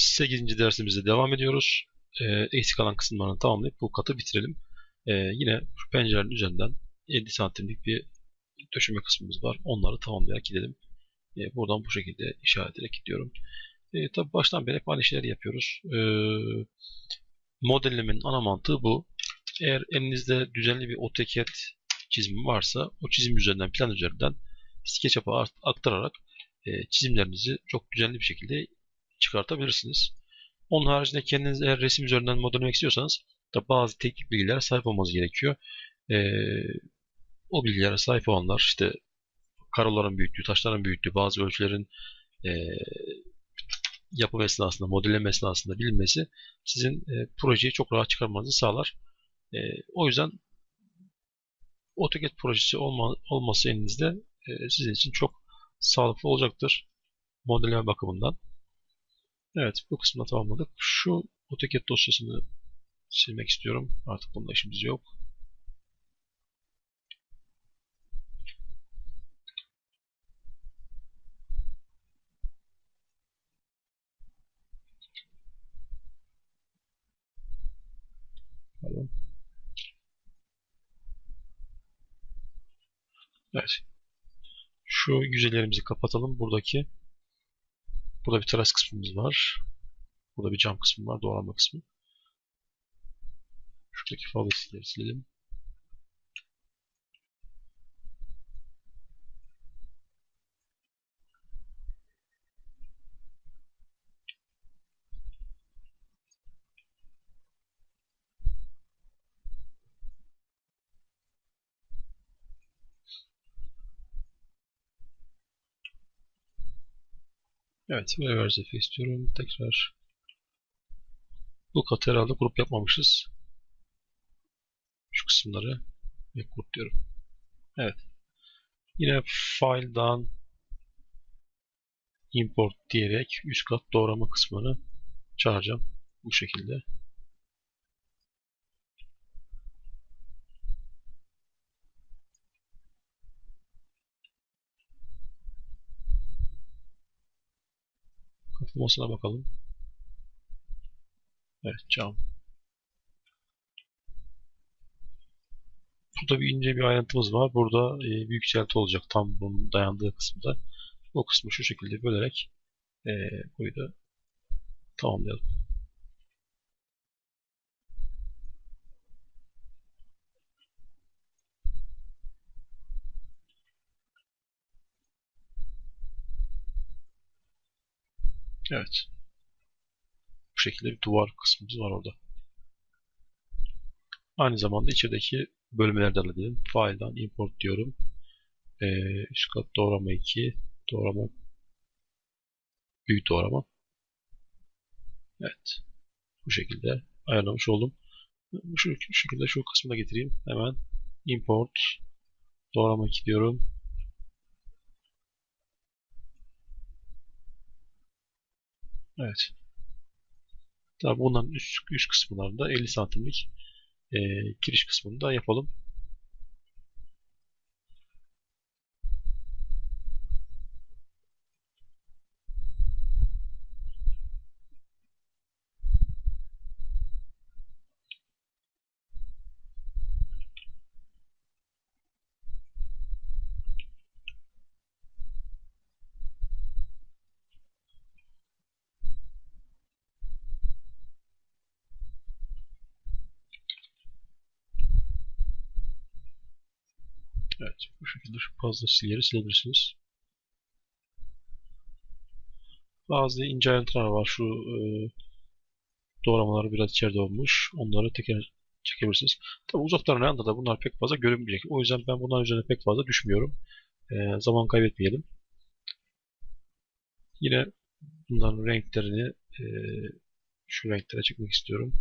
8. dersimizde devam ediyoruz. Ee, eksik kalan kısımlarını tamamlayıp bu katı bitirelim. Ee, yine şu pencerenin üzerinden 50 santimlik bir döşeme kısmımız var. Onları tamamlayarak gidelim. Ee, buradan bu şekilde işaret ederek gidiyorum. Ee, tabi baştan beri hep aynı şeyleri yapıyoruz. Ee, modellemenin ana mantığı bu. Eğer elinizde düzenli bir AutoCAD çizimi varsa o çizim üzerinden plan üzerinden SketchUp'a aktararak e, çizimlerinizi çok düzenli bir şekilde çıkartabilirsiniz. Onun haricinde kendiniz eğer resim üzerinden modellemek istiyorsanız da bazı teknik bilgilere sahip olmanız gerekiyor. Ee, o bilgilere sahip olanlar işte karoların büyüklüğü, taşların büyüklüğü, bazı ölçülerin e, yapım esnasında, modelleme esnasında bilinmesi sizin e, projeyi çok rahat çıkarmanızı sağlar. E, o yüzden AutoCAD projesi olma, olması elinizde e, sizin için çok sağlıklı olacaktır modelleme bakımından. Evet bu kısmını tamamladık. Şu AutoCAD dosyasını silmek istiyorum. Artık bunda işimiz yok. Pardon. Evet. Şu yüzeylerimizi kapatalım. Buradaki Burada bir teras kısmımız var. Burada bir cam kısmı var. Doğrama kısmı. Şuradaki fazlasıyla silelim. Evet, reverse F istiyorum. Tekrar bu katı herhalde grup yapmamışız. Şu kısımları ve grup diyorum. Evet. Yine file'dan import diyerek üst kat doğrama kısmını çağıracağım. Bu şekilde. Katılmasına bakalım. Evet cam. Burada bir ince bir ayrıntımız var. Burada e, bir yükselti olacak tam bunun dayandığı kısımda. O kısmı şu şekilde bölerek e, burayı da tamamlayalım. Evet. Bu şekilde bir duvar kısmımız var orada. Aynı zamanda içerideki bölmeleri de halledelim. File'dan import diyorum. Ee, üst kat doğrama 2, doğrama büyük doğrama. Evet. Bu şekilde ayarlamış oldum. Şu, şu şekilde şu kısmına getireyim. Hemen import doğrama 2 diyorum. Evet. Tabi bunların üst, üst kısımlarında 50 santimlik e, giriş kısmını da yapalım. Evet, bu şekilde şu fazla silgileri silebilirsiniz. Bazı ince ayrıntılar var. Şu e, doğramaları biraz içeride olmuş. Onları teker çekebilirsiniz. Tabi uzaktan anda da bunlar pek fazla görünmeyecek. O yüzden ben bunların üzerine pek fazla düşmüyorum. E, zaman kaybetmeyelim. Yine bunların renklerini e, şu renklere çekmek istiyorum.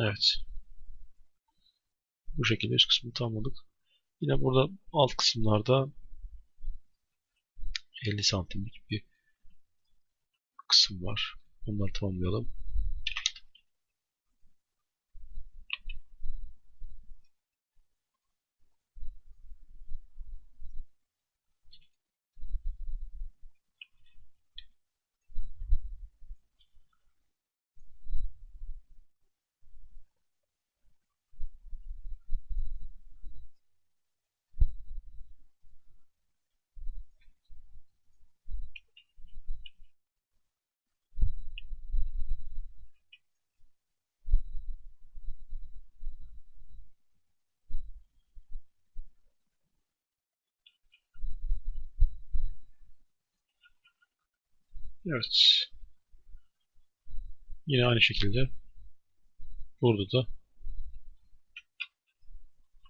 Evet. Bu şekilde üst kısmını tamamladık. Yine burada alt kısımlarda 50 santimlik bir kısım var. Onları tamamlayalım. Evet. Yine aynı şekilde burada da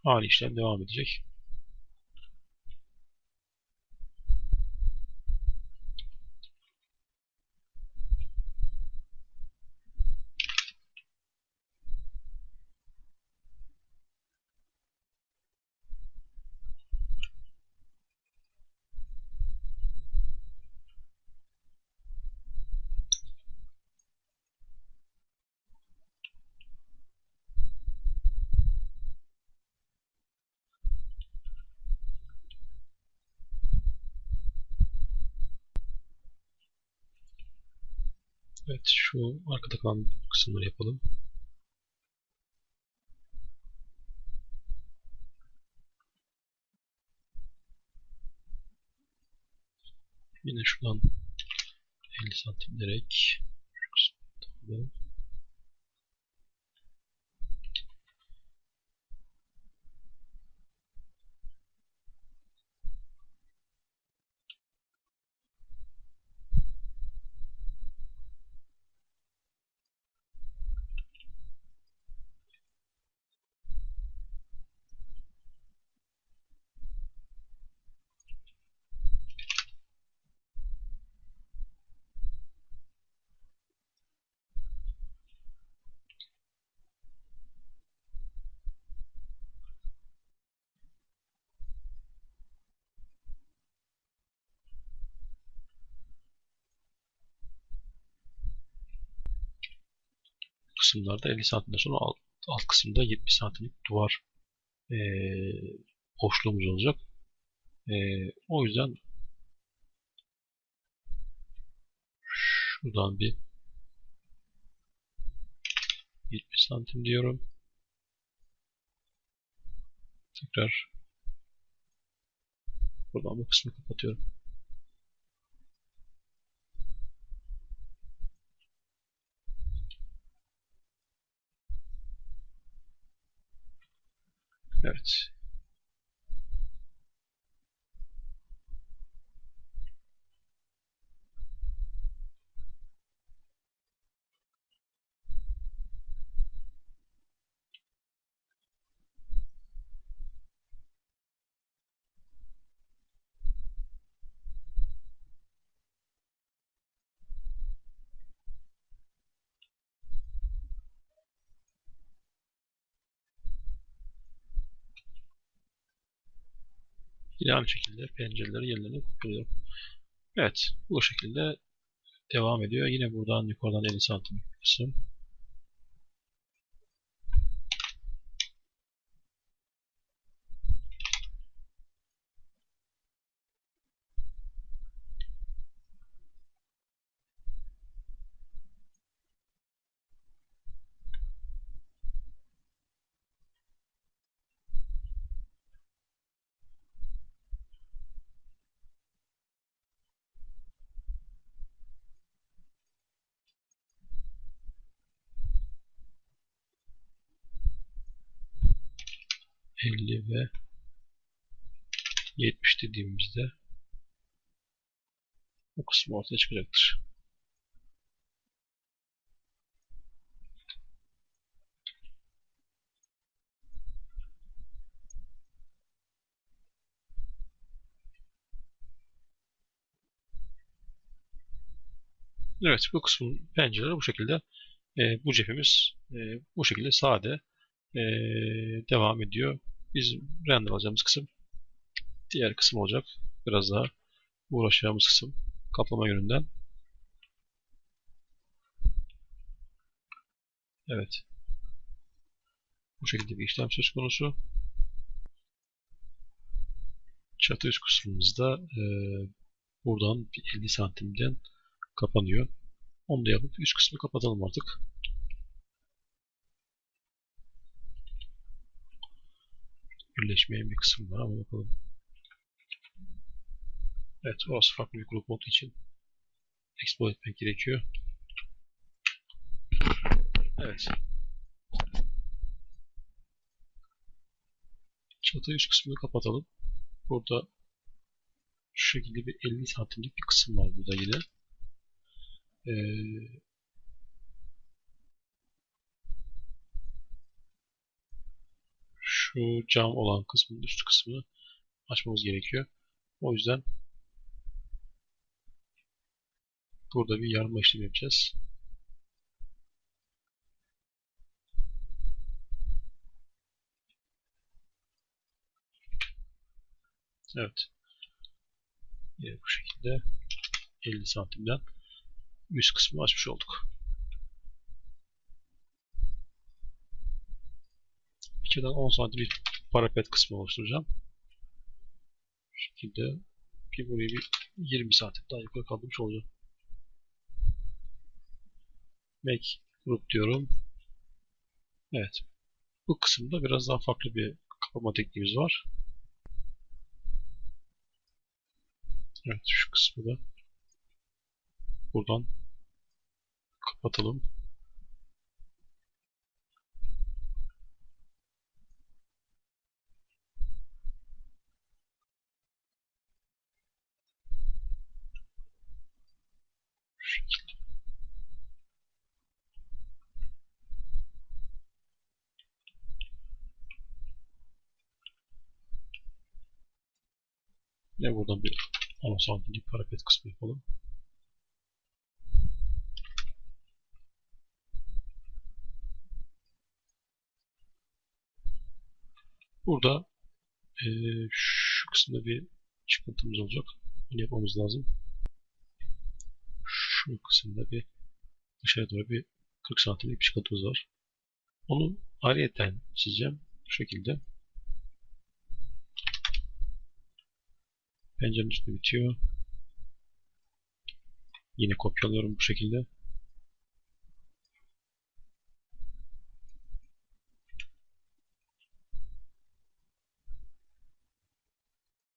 aynı işlem devam edecek. Evet, şu arkada kalan kısımları yapalım. Yine şuradan 50 santim direkt şu kısmı kısımlarda 50 santimden sonra alt, alt kısımda 70 santimlik duvar e, boşluğumuz olacak. E, o yüzden şuradan bir 70 santim diyorum. Tekrar buradan bu kısmı kapatıyorum. Evet. Yine aynı şekilde pencereleri yerlerine kuruluyorum. Evet, bu şekilde devam ediyor. Yine buradan yukarıdan 50 santim kısım. Elli ve 70 dediğimizde bu kısmı ortaya çıkacaktır. Evet bu kısmın pencereleri bu şekilde e, bu cephemiz e, bu şekilde sade e, devam ediyor. Bizim render alacağımız kısım diğer kısım olacak. Biraz daha uğraşacağımız kısım kaplama yönünden. Evet. Bu şekilde bir işlem söz konusu. Çatı üst kısmımızda e, buradan 50 santimden kapanıyor. Onu da yapıp üst kısmı kapatalım artık. Birleşmeyen bir kısım var ama bakalım. Evet, orası farklı bir grup olduğu için exploit etmek gerekiyor. Evet. Çatı üst kısmını kapatalım. Burada şu şekilde bir 50 santimlik bir kısım var burada yine. Ee, şu cam olan kısmın üst kısmını açmamız gerekiyor. O yüzden burada bir yarma işlemi yapacağız. Evet. Yine bu şekilde 50 santimden üst kısmı açmış olduk. İçeriden 10 santim bir parapet kısmı oluşturacağım. Bu şekilde bir burayı bir 20 santim daha yukarı kaldırmış olacağım. Make group diyorum. Evet. Bu kısımda biraz daha farklı bir kapama tekniğimiz var. Evet şu kısmı da buradan kapatalım. Ve buradan bir 10 santimlik parapet kısmı yapalım. Burada eee, şu kısımda bir çıkıntımız olacak. Bunu yapmamız lazım. Şu kısımda bir dışarı doğru bir 40 santimlik bir çıkıntımız var. Onu ayrıyeten çizeceğim. Bu şekilde. Pencerenin üstünde bitiyor. Yine kopyalıyorum bu şekilde.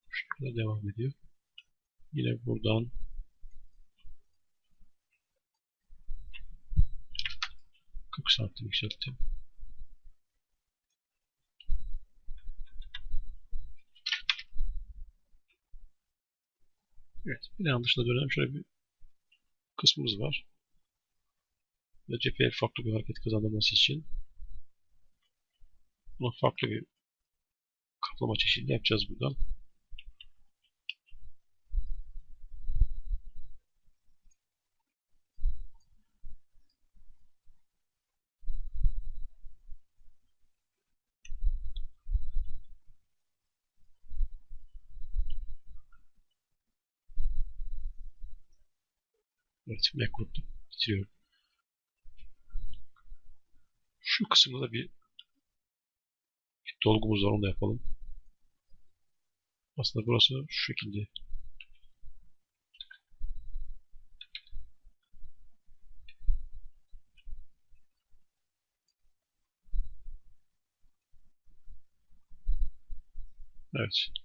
Şekilde devam ediyor. Yine buradan santim yükselttim. Evet, binanın dışında dönelim. Şöyle bir kısmımız var. Ve cepheye farklı bir hareket kazandırması için bunu farklı bir kaplama çeşidinde yapacağız buradan. Evet, Macroot'u bitiriyorum. Şu kısımda da bir, bir dolgumuz var, onu da yapalım. Aslında burası şu şekilde. Evet.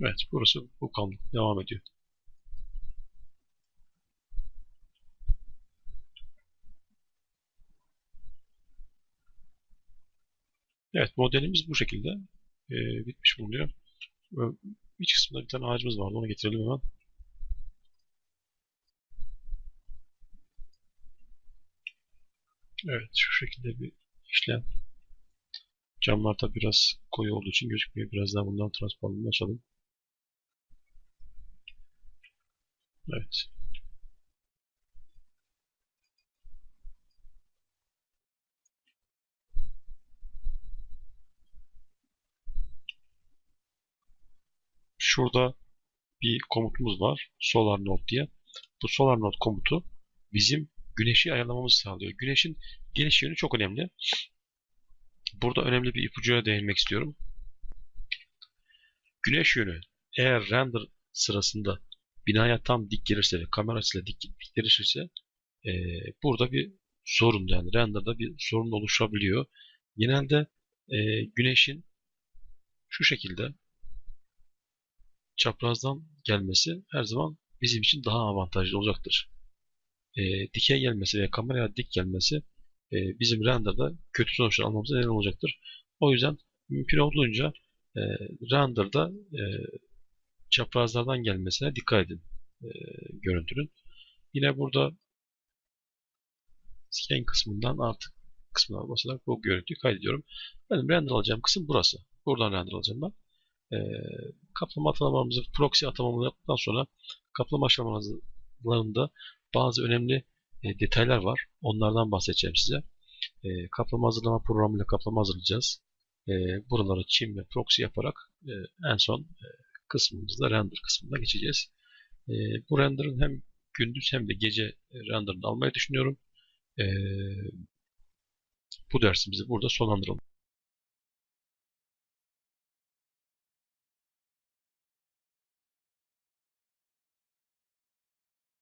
Evet, burası bu kaldı. Devam ediyor. Evet, modelimiz bu şekilde ee, bitmiş bulunuyor. İç kısmında bir tane ağacımız vardı. Onu getirelim hemen. Evet, şu şekilde bir işlem. Camlar da biraz koyu olduğu için gözükmüyor. Biraz daha bundan transparanlığını açalım. Evet. Şurada bir komutumuz var. Solar Node diye. Bu Solar Node komutu bizim güneşi ayarlamamızı sağlıyor. Güneşin geliş yönü çok önemli. Burada önemli bir ipucuya değinmek istiyorum. Güneş yönü eğer render sırasında binaya tam dik gelirse ve kamera açısıyla dik, gelirse e, burada bir sorun yani renderda bir sorun oluşabiliyor. Genelde e, güneşin şu şekilde çaprazdan gelmesi her zaman bizim için daha avantajlı olacaktır. E, dikey gelmesi veya kameraya dik gelmesi e, bizim renderda kötü sonuçlar almamıza neden olacaktır. O yüzden mümkün olduğunca e, renderda e, çaprazlardan gelmesine dikkat edin e, görüntünün. Yine burada scan kısmından artık kısmına basarak bu görüntüyü kaydediyorum. Benim render alacağım kısım burası. Buradan render alacağım ben. E, kaplama atamamızı, proxy atamamızı yaptıktan sonra kaplama aşamalarında bazı önemli e, detaylar var. Onlardan bahsedeceğim size. E, kaplama hazırlama programıyla kaplama hazırlayacağız. E, buraları çim ve proxy yaparak e, en son e, kısmımızda render kısmına geçeceğiz. E, bu render'ın hem gündüz hem de gece render'ını almayı düşünüyorum. E, bu dersimizi burada sonlandıralım.